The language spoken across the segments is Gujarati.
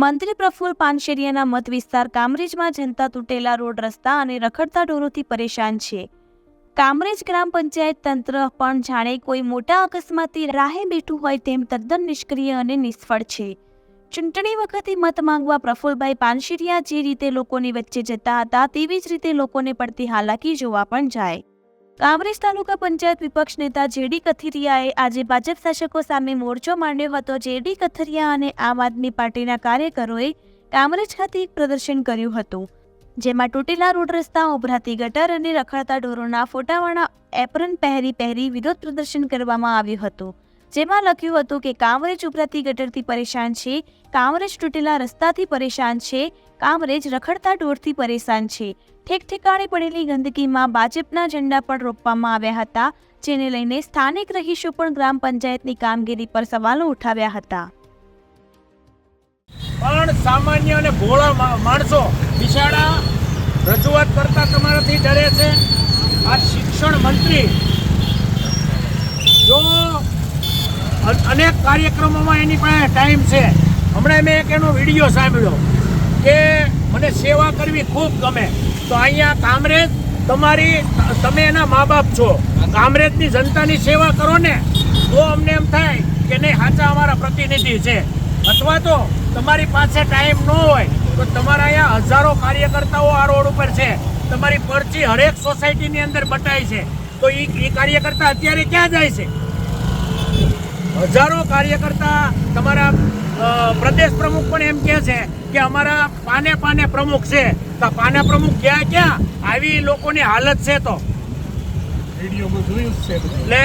મંત્રી પ્રફુલ્લ પાનશેરિયાના મત વિસ્તાર કામરેજમાં જનતા તૂટેલા રોડ રસ્તા અને રખડતા ઢોરોથી પરેશાન છે. કામરેજ ગ્રામ પંચાયત તંત્ર પણ જાણે કોઈ મોટા અકસ્માતથી રાહે બેઠું હોય તેમ તદ્દન નિષ્ક્રિય અને નિષ્ફળ છે. ચૂંટણી વખતે મત માંગવા પ્રફુલભાઈ પાનશેરિયા જે રીતે લોકોની વચ્ચે જતા હતા તેવી જ રીતે લોકોને પડતી હાલાકી જોવા પણ જાય. કામરેજ તાલુકા પંચાયત વિપક્ષ નેતા જેડી કથિરિયાએ આજે ભાજપ શાસકો સામે મોરચો માંડ્યો હતો. જેડી કથિરિયા અને આમ આદમી પાર્ટીના કાર્યકરોએ કામરેજ ખાતે એક પ્રદર્શન કર્યું હતું, જેમાં તૂટેલા રોડ રસ્તા, ઉભરાતી ગટર અને રખડતા ઢોરોના ફોટાવાળા એપ્રન પહેરી પહેરી વિરોધ પ્રદર્શન કરવામાં આવ્યું હતું. જેમાં લખ્યું હતું કે કામરેજ ઉભરાતી ગટરથી પરેશાન છે, કામરેજ તૂટેલા રસ્તાથી પરેશાન છે, કામરેજ રખડતા ઢોરથી પરેશાન છે. ઠેક ઠેકાણે પડેલી ગંદકીમાં ભાજપના ઝંડા પણ રોપવામાં આવ્યા હતા, જેને લઈને સ્થાનિક રહીશો પણ ગ્રામ પંચાયતની કામગીરી પર સવાલો ઉઠાવ્યા હતા. પણ સામાન્ય અને ભોળા માણસો બિચારા રજૂઆત કરતા તમારાથી ડરે છે. આ શિક્ષણ મંત્રી જો અ- અનેક કાર્યક્રમોમાં એની પાસે ટાઈમ છે. હમણાં મેં એક એનો વીડિયો સાંભળ્યો કે મને સેવા કરવી ખૂબ ગમે. તો અહીંયા કામરેજ તમારી, તમે એના મા બાપ છો. કામરેજની જનતાની સેવા કરો ને, તો અમને એમ થાય કે નહીં, સાચા અમારા પ્રતિનિધિ છે. અથવા તો તમારી પાસે ટાઈમ ન હોય, તો તમારા અહીંયા હજારો કાર્યકર્તાઓ આ રોડ ઉપર છે. તમારી પરચી હરેક સોસાયટીની અંદર બટાય છે. તો એ કાર્યકર્તા અત્યારે ક્યાં જાય છે? હજારો કાર્યકર્તા તમારા પ્રદેશ પ્રમુખ પણ એમ કહે છે કે અમારા પાને પાને પ્રમુખ છે. તો પાને પ્રમુખ ક્યાં ક્યાં? આવી લોકોની હાલત છે તો. એટલે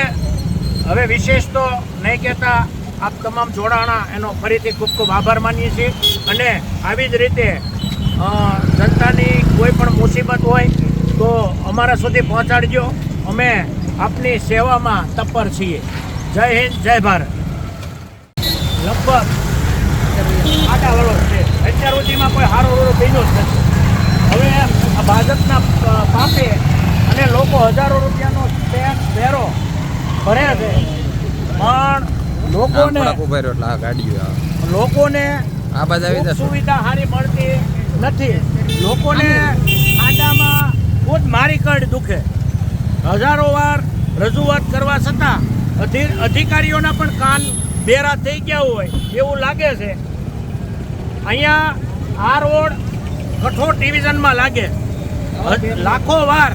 હવે વિશેષ તો નહીં કહેતા આપ તમામ જોડાણા એનો ફરીથી ખૂબ ખૂબ આભાર માનીએ છીએ. અને આવી જ રીતે જનતાની કોઈ પણ મુસીબત હોય તો અમારા સુધી પહોંચાડજો. અમે આપની સેવામાં તત્પર છીએ. જય હિન્દ જય ભારત. લગભગ આટા વાળો છે. અત્યાર સુધીમાં કોઈ સારો રોડો બન્યો જ નથી. હવે આ ભાજપના પાપે અને લોકો હજારો રૂપિયાનો ટેક્સ વેરો ભરે છે. પણ લોકોને થોડાક રહ્યો એટલે આ ગાડીઓ લોકોને આ બધા સુવિધા સારી મળતી નથી. લોકોને આડામાં ખુદ મારી કડ દુખે. હજારો વાર રજૂઆત કરવા છતાં અધિકારીઓના પણ કાન બેરા થઈ ગયા હોય, એવું લાગે છે. અહીંયા આ રોડ કઠોર ડિવિઝનમાં લાગે. લાખો વાર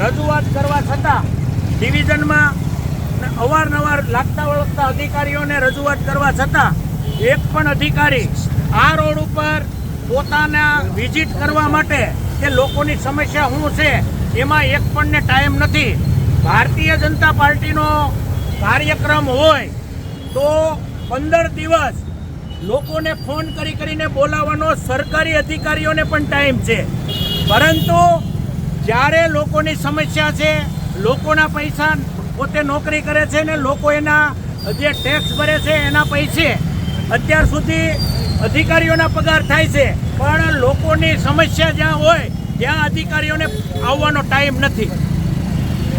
રજૂઆત કરવા છતાં ડિવિઝનમાં અવારનવાર લાગતા વળગતા અધિકારીઓને રજૂઆત કરવા છતાં એક પણ અધિકારી આ રોડ ઉપર પોતાના વિઝિટ કરવા માટે કે લોકોની સમસ્યા શું છે, એમાં એક પણને ટાઈમ નથી. ભારતીય જનતા પાર્ટીનો કાર્યક્રમ હોય તો પંદર દિવસ લોકોને ફોન કરી કરીને બોલાવવાનો સરકારી અધિકારીઓને પણ ટાઈમ છે. પરંતુ જ્યારે લોકોની સમસ્યા છે, લોકોના પૈસા પોતે નોકરી કરે છે ને લોકો એના જે ટેક્સ ભરે છે એના પૈસે અત્યાર સુધી અધિકારીઓના પગાર થાય છે. પણ લોકોની સમસ્યા જ્યાં હોય, ત્યાં અધિકારીઓને આવવાનો ટાઈમ નથી.